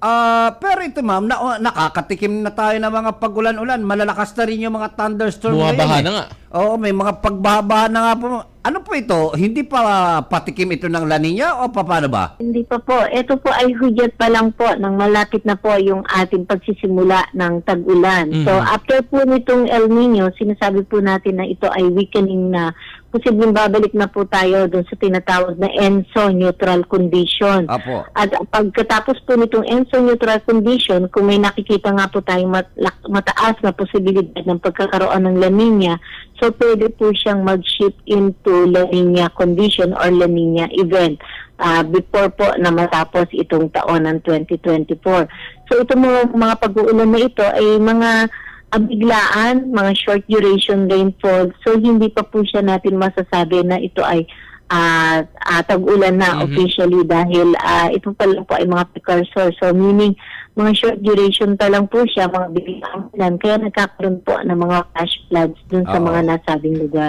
Ah, pero ito ma'am, na, nakakatikim na tayo ng mga pagulan-ulan. Malalakas na rin yung mga thunderstorm Bumabaha ngayon, eh. na nga. Oo, may mga pagbaha na nga po. Ano po ito? Hindi pa patikim ito ng La Nina o paano ba? Hindi pa po. Ito po ay hudyat pa lang po nang malapit na po yung ating pagsisimula ng tag-ulan. So after po nitong El Nino, sinasabi po natin na ito ay weakening na posibleng babalik na po tayo doon sa tinatawag na ENSO neutral condition. Apo. At pagkatapos po nitong ENSO neutral condition, kung may nakikita nga po tayong mat- mataas na posibilidad ng pagkakaroon ng La Nina, so pwede po siyang mag-shift into La Nina condition or La Nina event ah, before po na matapos itong taon ng 2024. So itong mga, mga pag-uulan na ito ay mga abiglaan, mga short duration rainfall. So hindi pa po siya natin masasabi na ito ay ah ah, tag-ulan na Mhm. officially dahil ah, ito pa lang po ay mga precursor. So meaning mga short duration pa lang po siya, mga biglang ulan. Kaya nagkakaroon po ng mga flash floods dun sa Oo. mga nasabing lugar.